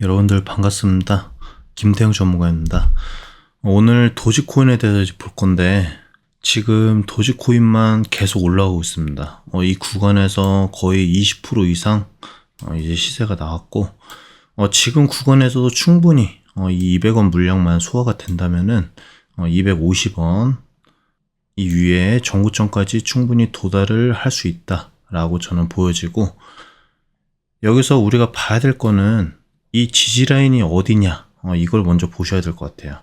여러분들 반갑습니다. 김태형 전문가입니다. 오늘 도지코인에 대해서 볼 건데 지금 도지코인만 계속 올라오고 있습니다. 어, 이 구간에서 거의 20% 이상 어, 이제 시세가 나왔고 어, 지금 구간에서도 충분히 어, 이 200원 물량만 소화가 된다면은 어, 250원 이 위에 정구점까지 충분히 도달을 할 수 있다라고 저는 보여지고 여기서 우리가 봐야 될 거는 이 지지 라인이 어디냐 어, 이걸 먼저 보셔야 될 것 같아요.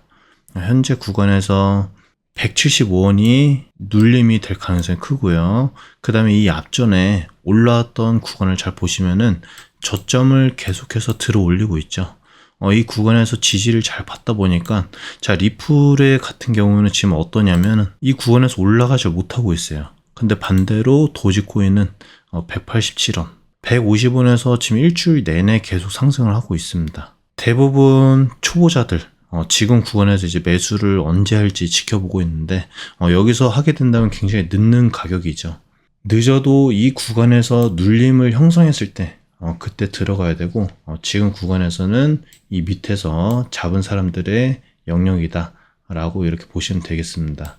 현재 구간에서 175원이 눌림이 될 가능성이 크고요. 그 다음에 이 앞전에 올라왔던 구간을 잘 보시면은 저점을 계속해서 들어 올리고 있죠. 어, 이 구간에서 지지를 잘 받다 보니까 자 리플의 같은 경우는 지금 어떠냐면은 이 구간에서 올라가지 못하고 있어요. 근데 반대로 도지코인은 어, 187원, 150원에서 지금 일주일 내내 계속 상승을 하고 있습니다. 대부분 초보자들 어, 지금 구간에서 이제 매수를 언제 할지 지켜보고 있는데 어, 여기서 하게 된다면 굉장히 늦는 가격이죠. 늦어도 이 구간에서 눌림을 형성했을 때 어, 그때 들어가야 되고 어, 지금 구간에서는 이 밑에서 잡은 사람들의 영역이다 라고 이렇게 보시면 되겠습니다.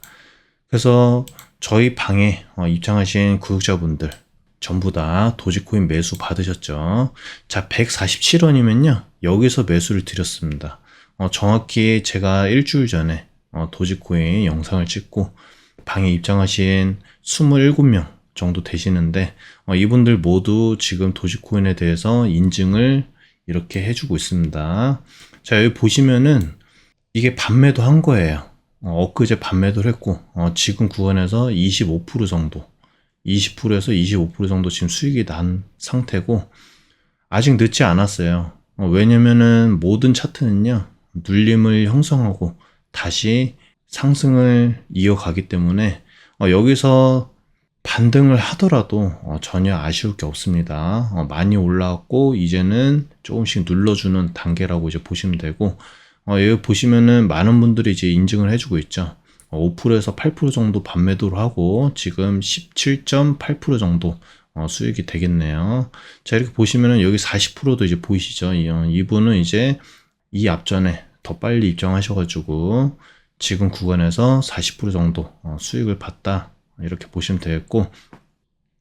그래서 저희 방에 어, 입장하신 구독자분들 전부 다 도지코인 매수 받으셨죠. 자, 147원이면요. 여기서 매수를 드렸습니다. 어, 정확히 제가 일주일 전에 어, 도지코인 영상을 찍고 방에 입장하신 27명 정도 되시는데 어, 이분들 모두 지금 도지코인에 대해서 인증을 이렇게 해주고 있습니다. 자, 여기 보시면은 이게 반매도 한 거예요. 어, 엊그제 반매도를 했고 어, 지금 구간에서 25% 정도 20%에서 25% 정도 지금 수익이 난 상태고 아직 늦지 않았어요. 어, 왜냐면은 모든 차트는요 눌림을 형성하고 다시 상승을 이어가기 때문에 어, 여기서 반등을 하더라도 어, 전혀 아쉬울 게 없습니다. 어, 많이 올라왔고 이제는 조금씩 눌러주는 단계라고 이제 보시면 되고 어, 여기 보시면은 많은 분들이 이제 인증을 해주고 있죠. 5%에서 8% 정도 반매도를 하고 지금 17.8% 정도 어, 수익이 되겠네요. 자 이렇게 보시면은 여기 40%도 이제 보이시죠? 이, 어, 이분은 이제 이 앞전에 더 빨리 입장하셔가지고 지금 구간에서 40% 정도 어, 수익을 봤다 이렇게 보시면 되겠고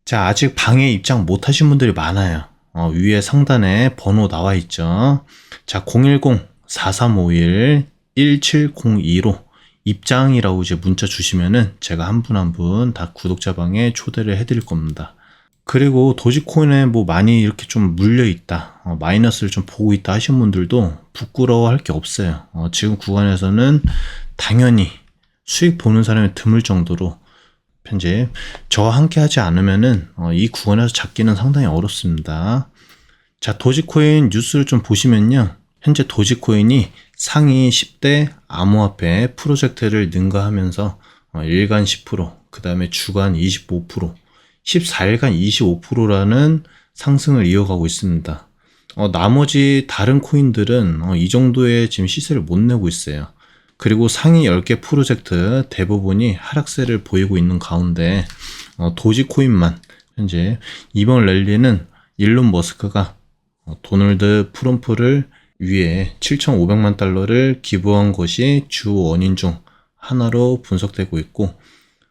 자 아직 방에 입장 못 하신 분들이 많아요. 어, 위에 상단에 번호 나와 있죠. 자 010-4351-1702로 입장이라고 이제 문자 주시면은 제가 한 분 한 분 다 구독자 방에 초대를 해드릴 겁니다. 그리고 도지코인에 뭐 많이 이렇게 좀 물려 있다, 어, 마이너스를 좀 보고 있다 하신 분들도 부끄러워 할 게 없어요. 어, 지금 구간에서는 당연히 수익 보는 사람이 드물 정도로 현재 저와 함께 하지 않으면은 어, 이 구간에서 잡기는 상당히 어렵습니다. 자, 도지코인 뉴스를 좀 보시면요. 현재 도지코인이 상위 10대 암호화폐 프로젝트를 능가하면서 어, 일간 10%, 그 다음에 주간 25%, 14일간 25%라는 상승을 이어가고 있습니다. 어, 나머지 다른 코인들은 어, 이 정도의 지금 시세를 못 내고 있어요. 그리고 상위 10개 프로젝트 대부분이 하락세를 보이고 있는 가운데 어, 도지코인만 현재 이번 랠리는 일론 머스크가 어, 도널드 프롬프를 위에 7,500만 달러를 기부한 것이 주 원인 중 하나로 분석되고 있고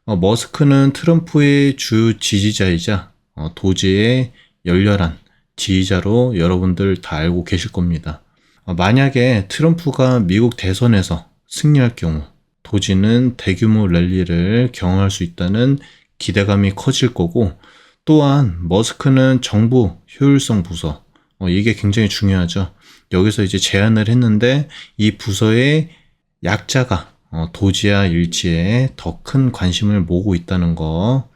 어, 머스크는 트럼프의 주 지지자이자 어, 도지의 열렬한 지지자로 여러분들 다 알고 계실 겁니다. 어, 만약에 트럼프가 미국 대선에서 승리할 경우 도지는 대규모 랠리를 경험할 수 있다는 기대감이 커질 거고 또한 머스크는 정부 효율성 부서 어, 이게 굉장히 중요하죠. 여기서 이제 제안을 했는데 이 부서의 약자가 어, 도지와 일치에 더 큰 관심을 모으고 있다는 거.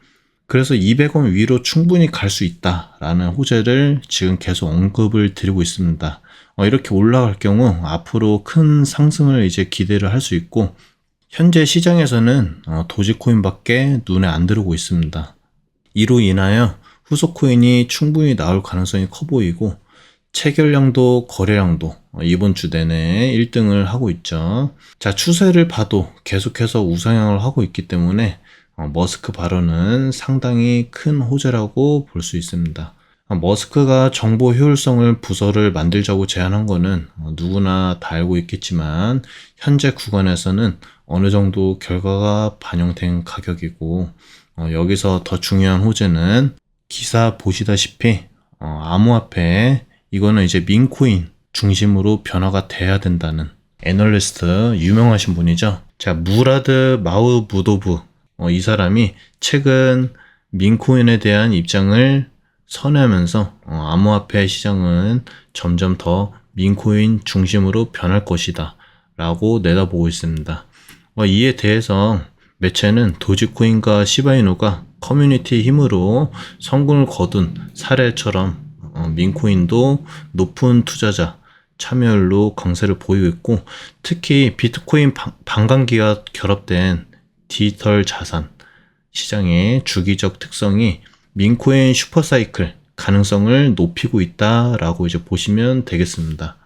그래서 200원 위로 충분히 갈 수 있다라는 호재를 지금 계속 언급을 드리고 있습니다. 어, 이렇게 올라갈 경우 앞으로 큰 상승을 이제 기대를 할 수 있고 현재 시장에서는 어, 도지코인밖에 눈에 안 들어오고 있습니다. 이로 인하여 후속 코인이 충분히 나올 가능성이 커 보이고 체결량도 거래량도 이번 주 내내 1등을 하고 있죠. 자, 추세를 봐도 계속해서 우상향을 하고 있기 때문에 어, 머스크 발언은 상당히 큰 호재라고 볼 수 있습니다. 아, 머스크가 정보 효율성을 부서를 만들자고 제안한 거는 어, 누구나 다 알고 있겠지만 현재 구간에서는 어느 정도 결과가 반영된 가격이고 어, 여기서 더 중요한 호재는 기사 보시다시피 어, 암호화폐 이거는 이제 민코인 중심으로 변화가 돼야 된다는 애널리스트 유명하신 분이죠. 자 무라드 마우무도브 어, 이 사람이 최근 민코인에 대한 입장을 선회하면서 어, 암호화폐 시장은 점점 더 민코인 중심으로 변할 것이다 라고 내다보고 있습니다. 어, 이에 대해서 매체는 도지코인과 시바이누가 커뮤니티 힘으로 성공을 거둔 사례처럼 어, 민코인도 높은 투자자 참여율로 강세를 보이고 있고 특히 비트코인 방- 반감기와 결합된 디지털 자산 시장의 주기적 특성이 민코인 슈퍼사이클 가능성을 높이고 있다라고 이제 보시면 되겠습니다.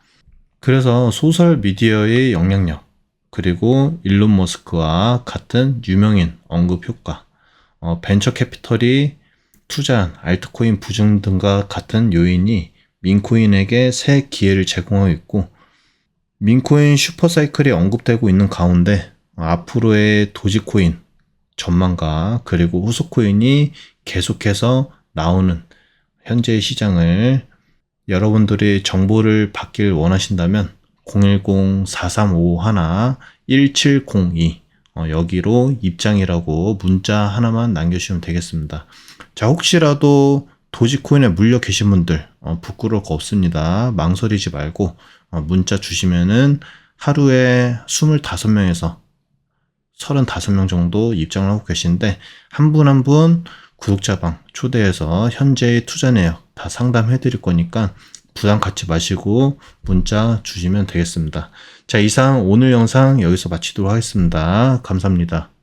그래서 소셜 미디어의 영향력 그리고 일론 머스크와 같은 유명인 언급 효과, 어, 벤처 캐피털이 투자한 알트코인 부증 등과 같은 요인이 민코인에게 새 기회를 제공하고 있고 민코인 슈퍼사이클이 언급되고 있는 가운데 앞으로의 도지코인 전망과 그리고 후속코인이 계속해서 나오는 현재의 시장을 여러분들이 정보를 받길 원하신다면 010-4351-1702 어, 여기로 입장이라고 문자 하나만 남겨주시면 되겠습니다. 자, 혹시라도 도지코인에 물려 계신 분들 어, 부끄러울 거 없습니다. 망설이지 말고 어, 문자 주시면은 하루에 25명에서 35명 정도 입장을 하고 계신데 한 분 한 분 구독자방 초대해서 현재의 투자 내역 다 상담해 드릴 거니까 부담 갖지 마시고 문자 주시면 되겠습니다. 자, 이상 오늘 영상 여기서 마치도록 하겠습니다. 감사합니다.